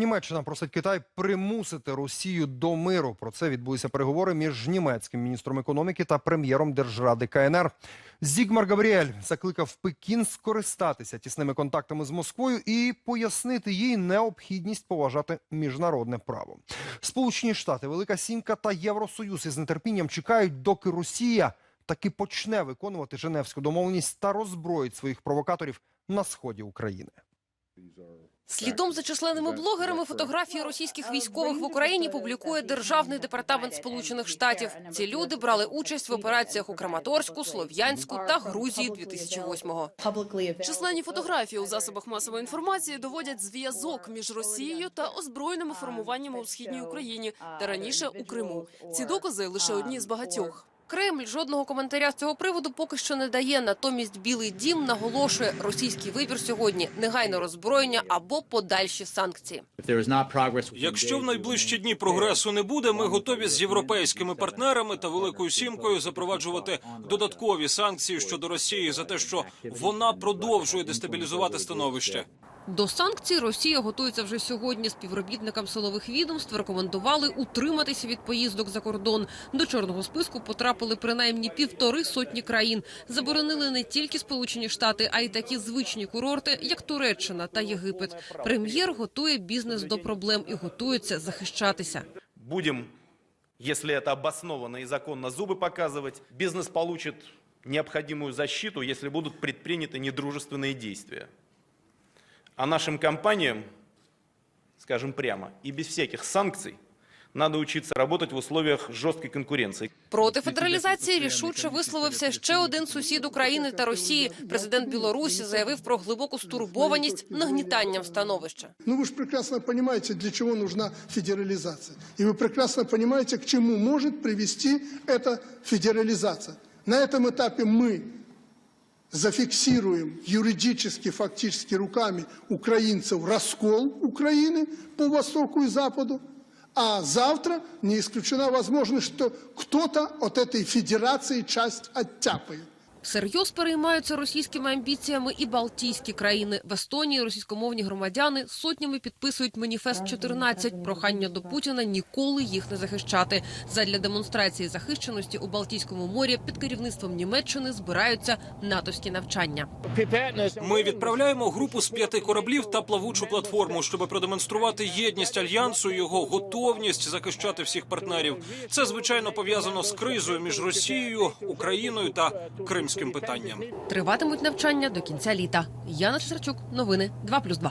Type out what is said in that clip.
Німеччина просить Китай примусити Росію до миру. Про це відбулися переговори між німецьким міністром економіки та прем'єром Держради КНР. Зігмар Габріель закликав Пекін скористатися тісними контактами з Москвою і пояснити їй необхідність поважати міжнародне право. Сполучені Штати, Велика Сімка та Євросоюз із нетерпінням чекають, доки Росія таки почне виконувати Женевську домовленість та роззброїть своїх провокаторів на сході України. Слідом за численними блогерами фотографії російських військових в Україні публікує державний департамент Сполучених Штатів. Ці люди брали участь в операціях у Краматорську, Слов'янську та Грузії 2008-го. Численні фотографії у засобах масової інформації доводять зв'язок між Росією та озброєними формуваннями у східній Україні та раніше у Криму. Ці докази лише одні з багатьох. Кремль жодного коментаря з цього приводу поки що не дає. Натомість Білий Дім наголошує, російський вибір сьогодні негайне роззброєння або подальші санкції. Якщо в найближчі дні прогресу не буде, ми готові з європейськими партнерами та великою сімкою запроваджувати додаткові санкції щодо Росії за те, що вона продовжує дестабілізувати становище. До санкцій Росія готується вже сьогодні. Співробітникам силових відомств рекомендували утриматися від поїздок за кордон. До чорного списку потрапили принаймні півтори сотні країн. Заборонили не тільки Сполучені Штати, а й такі звичні курорти, як Туреччина та Єгипет. Прем'єр готує бізнес до проблем і готується захищатися. Будем, если это обоснованно и законно, зубы показывать. Бизнес получит необходимую защиту, если будут предприняты недружественные действия. А нашим компаниям, скажем прямо, и без всяких санкций, надо учиться работать в условиях жесткой конкуренции. Проти федералізації рішуче висловився ще один сусід України та Росії. Президент Білорусі заявив про глибоку стурбованість нагнітанням становища. Ну вы же прекрасно понимаете, для чего нужна федерализация. И вы прекрасно понимаете, к чему может привести эта федерализация. На этом этапе мы зафиксируем юридически, фактически руками украинцев раскол Украины по востоку и западу, а завтра не исключена возможность, что кто-то от этой федерации часть оттяпает. Всерйоз переймаються російськими амбіціями і Балтійські країни. В Естонії російськомовні громадяни сотнями підписують маніфест 14 прохання до Путіна ніколи їх не захищати. Задля демонстрації захищеності у Балтійському морі під керівництвом Німеччини збираються натовські навчання. Ми відправляємо групу з п'яти кораблів та плавучу платформу, щоб продемонструвати єдність альянсу, його готовність захищати всіх партнерів. Це звичайно пов'язано з кризою між Росією, Україною та Кримським питанням. Триватимуть навчання до кінця літа. Яна Чесарчук, новини 2+,2.